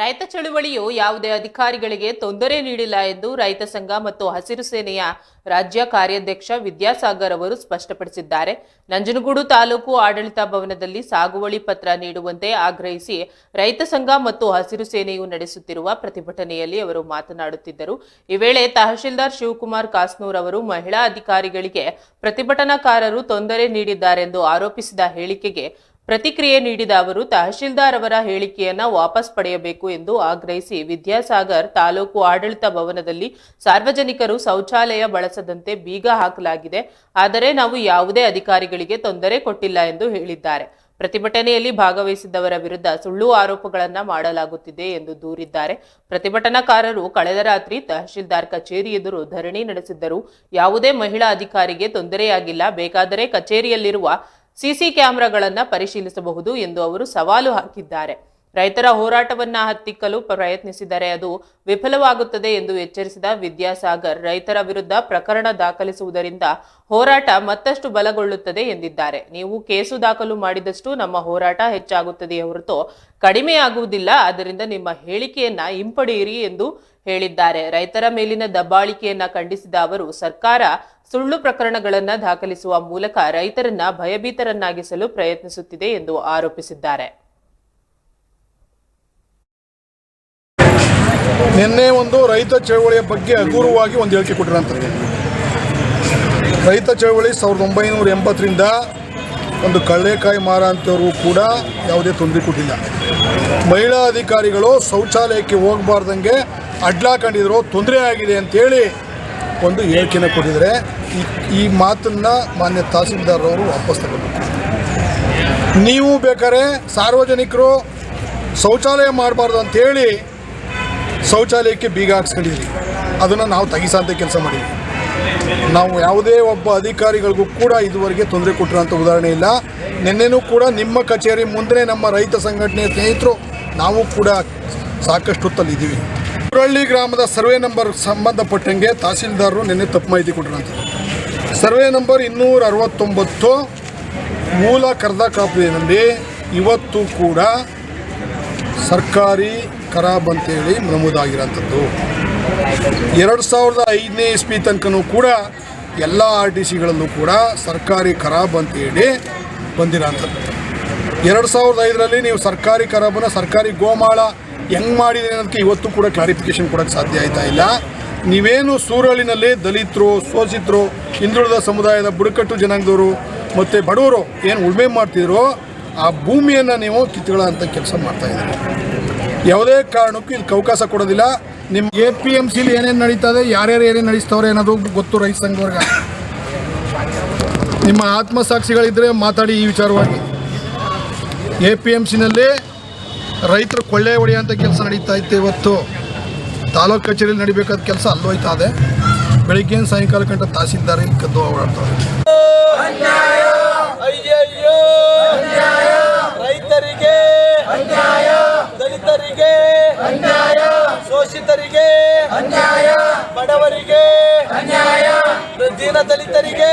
ರೈತ ಚಳುವಳಿಯು ಯಾವುದೇ ಅಧಿಕಾರಿಗಳಿಗೆ ತೊಂದರೆ ನೀಡಿಲ್ಲ ಎಂದು ರೈತ ಸಂಘ ಮತ್ತು ಹಸಿರು ಸೇನೆಯ ರಾಜ್ಯ ಕಾರ್ಯಾಧ್ಯಕ್ಷ ವಿದ್ಯಾಸಾಗರ್ ಅವರು ಸ್ಪಷ್ಟಪಡಿಸಿದ್ದಾರೆ. ನಂಜನಗೂಡು ತಾಲೂಕು ಆಡಳಿತ ಭವನದಲ್ಲಿ ಸಾಗುವಳಿ ಪತ್ರ ನೀಡುವಂತೆ ಆಗ್ರಹಿಸಿ ರೈತ ಸಂಘ ಮತ್ತು ಹಸಿರು ಸೇನೆಯು ನಡೆಸುತ್ತಿರುವ ಪ್ರತಿಭಟನೆಯಲ್ಲಿ ಅವರು ಮಾತನಾಡುತ್ತಿದ್ದರು. ಈ ವೇಳೆ ತಹಶೀಲ್ದಾರ್ ಶಿವಕುಮಾರ್ ಕಾಸ್ನೂರ್ ಅವರು ಮಹಿಳಾ ಅಧಿಕಾರಿಗಳಿಗೆ ಪ್ರತಿಭಟನಾಕಾರರು ತೊಂದರೆ ನೀಡಿದ್ದಾರೆಂದು ಆರೋಪಿಸಿದ ಹೇಳಿಕೆಗೆ ಪ್ರತಿಕ್ರಿಯೆ ನೀಡಿದ ಅವರು, ತಹಶೀಲ್ದಾರ್ ಅವರ ಹೇಳಿಕೆಯನ್ನು ವಾಪಸ್ ಪಡೆಯಬೇಕು ಎಂದು ಆಗ್ರಹಿಸಿ ವಿದ್ಯಾಸಾಗರ್ ತಾಲೂಕು ಆಡಳಿತ ಭವನದಲ್ಲಿ ಸಾರ್ವಜನಿಕರು ಶೌಚಾಲಯ ಬಳಸದಂತೆ ಬೀಗ ಹಾಕಲಾಗಿದೆ. ಆದರೆ ನಾವು ಯಾವುದೇ ಅಧಿಕಾರಿಗಳಿಗೆ ತೊಂದರೆ ಕೊಟ್ಟಿಲ್ಲ ಎಂದು ಹೇಳಿದ್ದಾರೆ. ಪ್ರತಿಭಟನೆಯಲ್ಲಿ ಭಾಗವಹಿಸಿದ್ದವರ ವಿರುದ್ಧ ಸುಳ್ಳು ಆರೋಪಗಳನ್ನು ಮಾಡಲಾಗುತ್ತಿದೆ ಎಂದು ದೂರಿದ್ದಾರೆ. ಪ್ರತಿಭಟನಾಕಾರರು ಕಳೆದ ರಾತ್ರಿ ತಹಶೀಲ್ದಾರ್ ಕಚೇರಿ ಎದುರು ಧರಣಿ ನಡೆಸಿದ್ದರು. ಯಾವುದೇ ಮಹಿಳಾ ಅಧಿಕಾರಿಗೆ ತೊಂದರೆಯಾಗಿಲ್ಲ. ಬೇಕಾದರೆ ಕಚೇರಿಯಲ್ಲಿರುವ ಸಿಸಿ ಕ್ಯಾಮೆರಾಗಳನ್ನು ಪರಿಶೀಲಿಸಬಹುದು ಎಂದು ಅವರು ಸವಾಲು ಹಾಕಿದ್ದಾರೆ. ರೈತರ ಹೋರಾಟವನ್ನ ಹತ್ತಿಕ್ಕಲು ಪ್ರಯತ್ನಿಸಿದರೆ ಅದು ವಿಫಲವಾಗುತ್ತದೆ ಎಂದು ಎಚ್ಚರಿಸಿದ ವಿದ್ಯಾಸಾಗರ್, ರೈತರ ವಿರುದ್ಧ ಪ್ರಕರಣ ದಾಖಲಿಸುವುದರಿಂದ ಹೋರಾಟ ಮತ್ತಷ್ಟು ಬಲಗೊಳ್ಳುತ್ತದೆ ಎಂದಿದ್ದಾರೆ. ನೀವು ಕೇಸು ದಾಖಲು ಮಾಡಿದಷ್ಟು ನಮ್ಮ ಹೋರಾಟ ಹೆಚ್ಚಾಗುತ್ತದೆಯೇ ಹೊರತು ಕಡಿಮೆಯಾಗುವುದಿಲ್ಲ. ಆದ್ದರಿಂದ ನಿಮ್ಮ ಹೇಳಿಕೆಯನ್ನ ಹಿಂಪಡೆಯಿರಿ ಎಂದು ಹೇಳಿದ್ದಾರೆ. ರೈತರ ಮೇಲಿನ ದಬ್ಬಾಳಿಕೆಯನ್ನ ಖಂಡಿಸಿದ ಅವರು, ಸರ್ಕಾರ ಸುಳ್ಳು ಪ್ರಕರಣಗಳನ್ನ ದಾಖಲಿಸುವ ಮೂಲಕ ರೈತರನ್ನ ಭಯಭೀತರನ್ನಾಗಿಸಲು ಪ್ರಯತ್ನಿಸುತ್ತಿದೆ ಎಂದು ಆರೋಪಿಸಿದ್ದಾರೆ. ನಿನ್ನೆ ಒಂದು ರೈತ ಚಳವಳಿಯ ಬಗ್ಗೆ ಅಗೂರವಾಗಿ ಒಂದು ಹೇಳಿಕೆ ಕೊಟ್ಟಿರೋಂಥದ್ದು ರೈತ ಚಳವಳಿ ಸಾವಿರದ ಒಂಬೈನೂರ ಎಂಬತ್ತರಿಂದ ಒಂದು ಕಳ್ಳೆಕಾಯಿ ಮಾರಾಂತವರು ಕೂಡ ಯಾವುದೇ ತೊಂದರೆ ಕೊಟ್ಟಿಲ್ಲ. ಮಹಿಳಾ ಅಧಿಕಾರಿಗಳು ಶೌಚಾಲಯಕ್ಕೆ ಹೋಗಬಾರ್ದಂಗೆ ಅಡ್ಲಾಕೊಂಡಿದ್ರು ತೊಂದರೆ ಆಗಿದೆ ಅಂತೇಳಿ ಒಂದು ಹೇಳಿಕೆನ ಕೊಟ್ಟಿದ್ದಾರೆ. ಈ- ಈ ಮಾತನ್ನು ಮಾನ್ಯ ತಹಸೀಲ್ದಾರ್ ಅವರು ವಾಪಸ್ ತಗೋಬೇಕು ನೀವು ಬೇಕಾದ್ರೆ ಸಾರ್ವಜನಿಕರು ಶೌಚಾಲಯ ಮಾಡಬಾರ್ದು ಅಂತೇಳಿ ಶೌಚಾಲಯಕ್ಕೆ ಬೀಗ ಹಾಕ್ಸ್ಕೊಂಡಿದ್ವಿ ಅದನ್ನು ನಾವು ತೆಗಿಸೋಂಥ ಕೆಲಸ ಮಾಡಿದ್ವಿ ನಾವು ಯಾವುದೇ ಒಬ್ಬ ಅಧಿಕಾರಿಗಳಿಗೂ ಕೂಡ ಇದುವರೆಗೆ ತೊಂದರೆ ಕೊಟ್ಟಿರೋಂಥ ಉದಾಹರಣೆ ಇಲ್ಲ. ನಿನ್ನೆನೂ ಕೂಡ ನಿಮ್ಮ ಕಚೇರಿ ಮುಂದೆ ನಮ್ಮ ರೈತ ಸಂಘಟನೆಯ ಸ್ನೇಹಿತರು, ನಾವು ಕೂಡ ಸಾಕಷ್ಟು ಹೊತ್ತಲ್ಲಿದ್ದೀವಿ ಕುರಳ್ಳಿ ಗ್ರಾಮದ ಸರ್ವೆ ನಂಬರ್ ಸಂಬಂಧಪಟ್ಟಂಗೆ ತಹಸೀಲ್ದಾರರು ನಿನ್ನೆ ತಪ್ಪು ಮಾಹಿತಿ ಕೊಟ್ಟಿರೋಂಥದ್ದು ಸರ್ವೆ ನಂಬರ್ ಇನ್ನೂರ ಅರವತ್ತೊಂಬತ್ತು ಮೂಲ ಕರ್ದ ಕಾಪಿನಲ್ಲಿ ಇವತ್ತು ಕೂಡ ಸರ್ಕಾರಿ ಖರಾಬ್ ಅಂತೇಳಿ ನಮೂದಾಗಿರೋಂಥದ್ದು ಎರಡು ಸಾವಿರದ ಐದನೇ ಇಸ್ವಿ ತನಕನೂ ಕೂಡ ಎಲ್ಲ ಆರ್ ಟಿ ಸಿಗಳಲ್ಲೂ ಕೂಡ ಸರ್ಕಾರಿ ಖರಾಬ್ ಅಂತೇಳಿ ಬಂದಿರೋಂಥದ್ದು ಎರಡು ಸಾವಿರದ ಐದರಲ್ಲಿ ನೀವು ಸರ್ಕಾರಿ ಖರಾಬನ್ನು ಸರ್ಕಾರಿ ಗೋಮಾಳ ಹೆಂಗೆ ಮಾಡಿದೆ ಅನ್ನೋದಕ್ಕೆ ಇವತ್ತು ಕೂಡ ಕ್ಲಾರಿಫಿಕೇಶನ್ ಕೊಡೋಕ್ಕೆ ಸಾಧ್ಯ ಆಯ್ತಾ ಇಲ್ಲ. ನೀವೇನು ಸೂರಳಿನಲ್ಲಿ ದಲಿತರು ಶೋಷಿತರು ಹಿಂದುಳಿದ ಸಮುದಾಯದ ಬುಡಕಟ್ಟು ಜನಾಂಗದವರು ಮತ್ತು ಬಡವರು ಏನು ಉಳುಮೆ ಮಾಡ್ತಿದ್ರೋ ಆ ಭೂಮಿಯನ್ನು ನೀವು ಅಂತ ಕೆಲಸ ಮಾಡ್ತಾ ಇದ್ದೀರಿ. ಯಾವುದೇ ಕಾರಣಕ್ಕೂ ಇಲ್ಲಿ ಅವಕಾಶ ಕೊಡೋದಿಲ್ಲ. ನಿಮ್ಮ ಎ ಪಿ ಎಂ ಸಿಲಿ ಏನೇನು ನಡೀತದೆ, ಯಾರ್ಯಾರು ಏನೇನು ನಡೆಸ್ತವ್ರೆ ಅನ್ನೋದು ಗೊತ್ತು ರೈತ ಸಂಘವರ್ಗ. ನಿಮ್ಮ ಆತ್ಮಸಾಕ್ಷಿಗಳಿದ್ದರೆ ಮಾತಾಡಿ ಈ ವಿಚಾರವಾಗಿ. ಎ ಪಿ ಎಂ ಸಿನಲ್ಲಿ ರೈತರು ಕೊಳ್ಳೆ ಹೊಡೆಯುವಂಥ ಕೆಲಸ ನಡೀತಾ ಇತ್ತು ಇವತ್ತು. ತಾಲೂಕು ಕಚೇರಿಯಲ್ಲಿ ನಡಿಬೇಕಾದ ಕೆಲಸ ಅಲ್ಲೋಯ್ತಾ ಇದೆ. ಬೆಳಿಗ್ಗೆ ಸಾಯಂಕಾಲ ಕಂಡ ತಾಸಿದ್ದಾರೆ ಕದ್ದು ಓಡಾಡ್ತಾರೆ. ರೈತರಿಗೆ, ದಲಿತರಿಗೆ, ಶೋಷಿತರಿಗೆ, ಬಡವರಿಗೆ ದೀನ ದಲಿತರಿಗೆ.